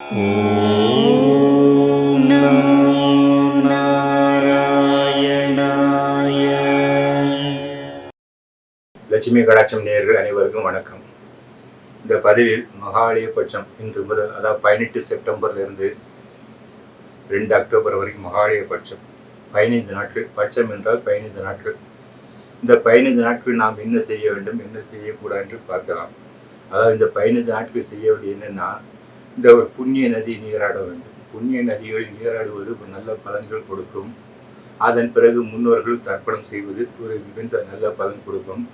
ॐ नमो नारायणाय லட்சுமி கடாட்சம் நேயர்கள் அனைவருக்கும் வணக்கம் இந்த பதிவில் மகாலயபட்சம் இன்று முதல் அதாவது பதினெட்டு செப்டம்பர்ல இருந்து ரெண்டு அக்டோபர் வரைக்கும் மகாலயபட்சம் பதினைந்து நாட்கள் பட்சம் என்றால் பதினைந்து நாட்கள் இந்த பதினைந்து நாட்கள் நாம் என்ன செய்ய வேண்டும் என்ன செய்யக்கூடாது என்று பார்க்கலாம் அதாவது இந்த பதினைந்து நாட்கள் செய்ய வேண்டியது என்னன்னா இந்த ஒரு புண்ணிய நதி நீராட வேண்டும். புண்ணிய நதிகளில் நீராடுவது நல்ல பலன்கள் கொடுக்கும். அதன் பிறகு முன்னோர்கள் தர்ப்பணம் செய்வது ஒரு மிகுந்த நல்ல பலன் கொடுக்கும்.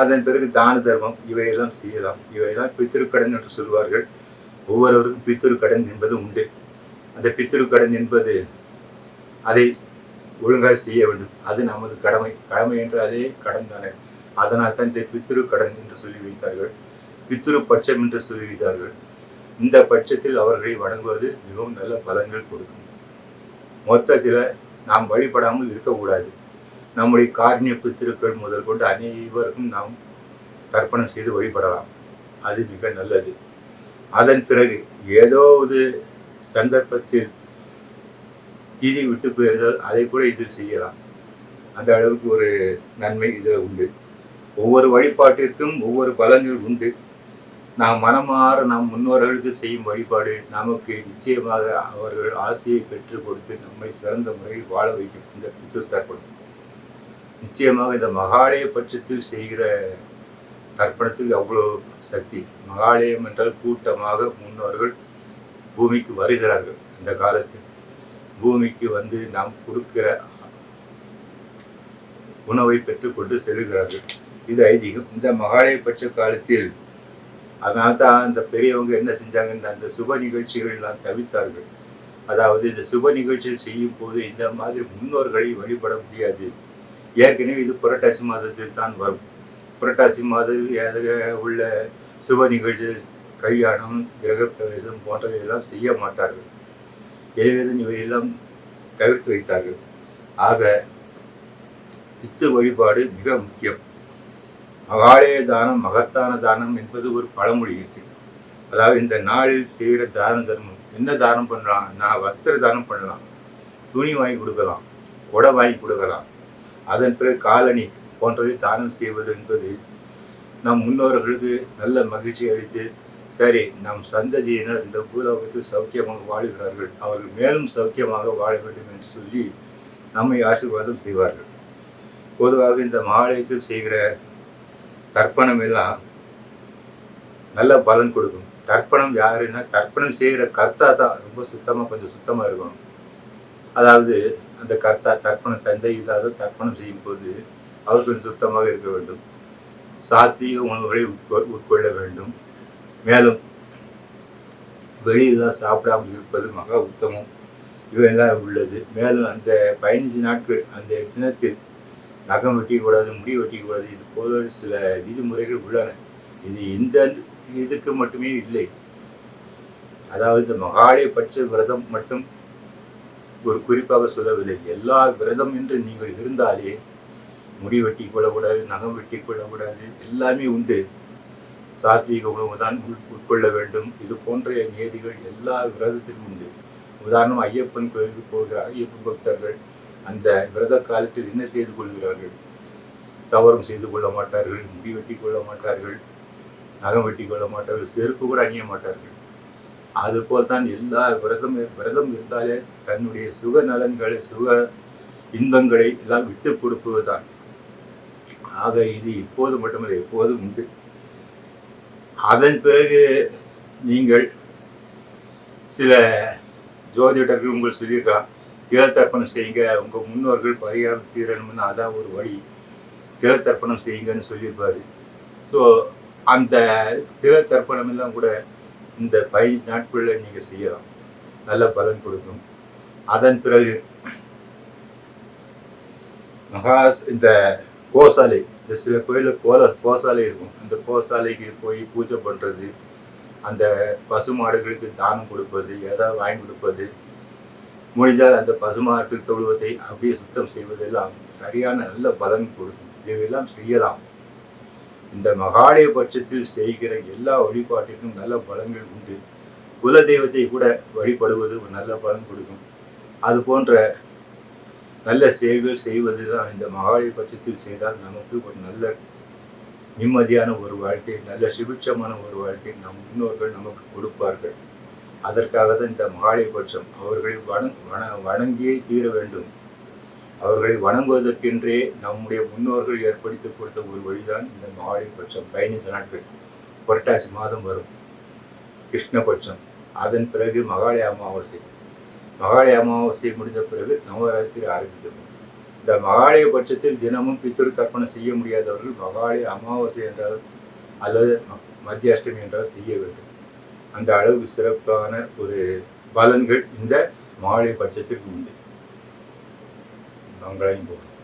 அதன் பிறகு தான தர்மம் இவையெல்லாம் செய்யலாம். இவையெல்லாம் பித்திருக்கடன் என்று சொல்வார்கள். ஒவ்வொருவருக்கும் பித்திருக்கடன் என்பது உண்டு. அந்த பித்திருக்கடன் என்பது அதை ஒழுங்காக செய்ய வேண்டும். அது நமது கடமை. கடமை என்றாலே கடன் தானே. அதனால் தான் இந்த பித்திரு கடன் என்று சொல்லி வைத்தார்கள். பித்திரு பட்சம் என்று சொல்லி வைத்தார்கள். இந்த பட்சத்தில் அவர்களை வணங்குவது மிகவும் நல்ல பலன்கள் கொடுக்கும். மொத்தத்தில் நாம் வழிபடாமல் இருக்கக்கூடாது. நம்முடைய காரணிய பித்திருக்கள் முதல் கொண்டு அனைவருக்கும் நாம் தர்ப்பணம் செய்து வழிபடலாம். அது மிக நல்லது. அதன் பிறகு ஏதோ ஒரு சந்தர்ப்பத்தில் தீதி விட்டு போயிருந்தால் அதை கூட இதில் செய்யலாம். அந்த அளவுக்கு ஒரு நன்மை இதில் உண்டு. ஒவ்வொரு வழிபாட்டிற்கும் ஒவ்வொரு பலன்கள் உண்டு. நாம் மனமாற நம் முன்னோர்களுக்கு செய்யும் வழிபாடு நமக்கு நிச்சயமாக அவர்கள் ஆசையை பெற்றுக் கொடுத்து நம்மை சிறந்த முறையில் வாழ வைக்கும் இந்த பித்திரு தர்ப்பணம் நிச்சயமாக இந்த மகாலய பட்சத்தில் செய்கிற தர்ப்பணத்துக்கு அவ்வளோ சக்தி. மகாலயம் என்றால் கூட்டமாக முன்னோர்கள் பூமிக்கு வருகிறார்கள் அந்த காலத்தில். பூமிக்கு வந்து நாம் கொடுக்கிற உணவை பெற்றுக்கொண்டு செல்கிறார்கள். இது ஐதீகம். இந்த மகாலய பட்ச காலத்தில் அதனால தான் இந்த பெரியவங்க என்ன செஞ்சாங்கன்னா அந்த சுப நிகழ்ச்சிகள்லாம் தவித்தார்கள். அதாவது இந்த சுப நிகழ்ச்சிகள் செய்யும் போது இந்த மாதிரி முன்னோர்களை வழிபட முடியாது. ஏற்கனவே இது புரட்டாசி மாதத்தில் தான் வரும். புரட்டாசி மாதத்தில் உள்ள சுப நிகழ்ச்சி கல்யாணம் கிரகப்பிரவேசம் போன்றவையெல்லாம் செய்ய மாட்டார்கள். எனவேதான் இவையெல்லாம் தவிர்த்து வைத்தார்கள். ஆக பித்து வழிபாடு மிக முக்கியம். மகாலய தானம் மகத்தான தானம் என்பது ஒரு பழமொழி இருக்கு. அதாவது இந்த நாளில் செய்கிற தான தர்மம் என்ன தானம் பண்ணலாம்? நான் வஸ்திர தானம் பண்ணலாம். துணி வாங்கி கொடுக்கலாம் கொடை வாங்கி கொடுக்கலாம். அதன் பிறகு காலணி போன்றவை தானம் செய்வது என்பது நம் முன்னோர்களுக்கு நல்ல மகிழ்ச்சி அளித்து சரி நம் சந்ததியினர் இந்த பூலோகத்தில் சௌக்கியமாக வாழுகிறார்கள். அவர்கள் மேலும் சௌக்கியமாக வாழ வேண்டும் என்று சொல்லி நம்மை ஆசீர்வாதம் செய்வார்கள். பொதுவாக இந்த மாலயத்தில் செய்கிற தர்ப்பணம் எல்லாம் நல்ல பலன் கொடுக்கும். தர்ப்பணம் யாருன்னா தர்ப்பணம் செய்கிற கர்த்தா தான் ரொம்ப சுத்தமாக கொஞ்சம் சுத்தமாக இருக்கணும். அதாவது அந்த கர்த்தா தர்ப்பணம் தந்தை இல்லாத தர்ப்பணம் செய்யும் போது அவர் கொஞ்சம் சுத்தமாக இருக்க வேண்டும். சாத்திய உணவுகளை உட்கொ- உட்கொள்ள வேண்டும். மேலும் வெளியெல்லாம் சாப்பிடாமல் இருப்பது மகா உத்தமம். இவையெல்லாம் உள்ளது. மேலும் அந்த பதினஞ்சு நாட்கள் அந்த தினத்தில் நகம் வெட்டிக்கூடாது முடி வெட்டிக்கூடாது இது போல சில விதிமுறைகள் உள்ளன. இது இந்த இதுக்கு மட்டுமே இல்லை. அதாவது இந்த மகாலய பட்ச விரதம் மட்டும் ஒரு குறிப்பாக சொல்லவில்லை. எல்லா விரதம் என்று நீங்கள் இருந்தாலே முடி வெட்டி கொள்ளக்கூடாது நகம் வெட்டி கொள்ளக்கூடாது எல்லாமே உண்டு. சாத்வீக உணவு தான் உள் உட்கொள்ள வேண்டும். இது போன்ற நியதிகள் எல்லா விரதத்திலும் உண்டு. உதாரணம் ஐயப்பன் கோயிலுக்கு போகிற ஐயப்பன் பக்தர்கள் அந்த விரத காலத்தில் என்ன செய்து கொள்கிறார்கள்? சவரம் செய்து கொள்ள மாட்டார்கள் முடி வெட்டி கொள்ள மாட்டார்கள் நகம் வெட்டி கொள்ள மாட்டார்கள் செருப்பு கூட அணிய மாட்டார்கள். அதுபோல் தான் எல்லா விரதம் விரதம் இருந்தாலே தன்னுடைய சுக நலன்களை சுக இன்பங்களை எல்லாம் விட்டு கொடுப்பதுதான். ஆக இது இப்போது மட்டுமல்ல எப்போதும் உண்டு. அதன் பிறகு நீங்கள் சில ஜோதிடர்கள் உங்கள் சொல்லியிருக்கலாம். திலத்தர்ப்பணம் செய்யுங்க. உங்கள் முன்னோர்கள் பரிகாரம் தீரணும்னு அதான் ஒரு வழி. திலத்தர்ப்பணம் செய்யுங்கன்னு சொல்லியிருப்பார். ஸோ அந்த திலத்தர்ப்பணம் எல்லாம் கூட இந்த பதினஞ்சு நாட்களில் நீங்கள் செய்யலாம். நல்ல பலன் கொடுக்கும். அதன் பிறகு மகா இந்த கோசாலை இந்த சில கோயிலில் கோல கோசாலை இருக்கும். அந்த கோசாலைக்கு போய் பூஜை பண்ணுறது அந்த பசு மாடுகளுக்கு தானம் கொடுப்பது எதாவது வாங்கி கொடுப்பது முடிஞ்சால் அந்த பசுமாட்டு தொழுவத்தை அப்படியே சுத்தம் செய்வதெல்லாம் சரியான நல்ல பலன் கொடுக்கும். இதையெல்லாம் செய்யலாம். இந்த மகாலய பட்சத்தில் செய்கிற எல்லா வழிபாட்டிற்கும் நல்ல பலன்கள் உண்டு. குல தெய்வத்தை கூட வழிபடுவது ஒரு நல்ல பலன் கொடுக்கும். அது போன்ற நல்ல செயல்கள் செய்வது தான் இந்த மகாலய பட்சத்தில் செய்தால் நமக்கு ஒரு நல்ல நிம்மதியான ஒரு வாழ்க்கை நல்ல சுபிட்சமான ஒரு வாழ்க்கை நம் முன்னோர்கள் நமக்கு கொடுப்பார்கள். அதற்காக தான் இந்த மகாளிபட்சம் அவர்களை வணங் வண வணங்கியே தீர வேண்டும். அவர்களை வணங்குவதற்கென்றே நம்முடைய முன்னோர்கள் ஏற்படுத்தி கொடுத்த ஒரு வழிதான் இந்த மகாளிபட்சம் பதினைந்து நாட்கள் புரட்டாசி மாதம் வரும். கிருஷ்ணபட்சம் அதன் பிறகு மகாலய அமாவாசை. மகாலய அமாவாசை முடிந்த பிறகு நவராத்திரி ஆரம்பித்தது இந்த மகாலய பட்சத்தில் தினமும் பித்திரு தர்ப்பணம் செய்ய முடியாதவர்கள் மகாலய அமாவாசை என்றால் அல்லது ம- மத்திய அஷ்டமி என்றால் செய்ய வேண்டும். அந்த அளவு சிறப்பான ஒரு பலன்கள் இந்த மாலை பட்சத்திற்கு உண்டு. மங்களாயும் போகும்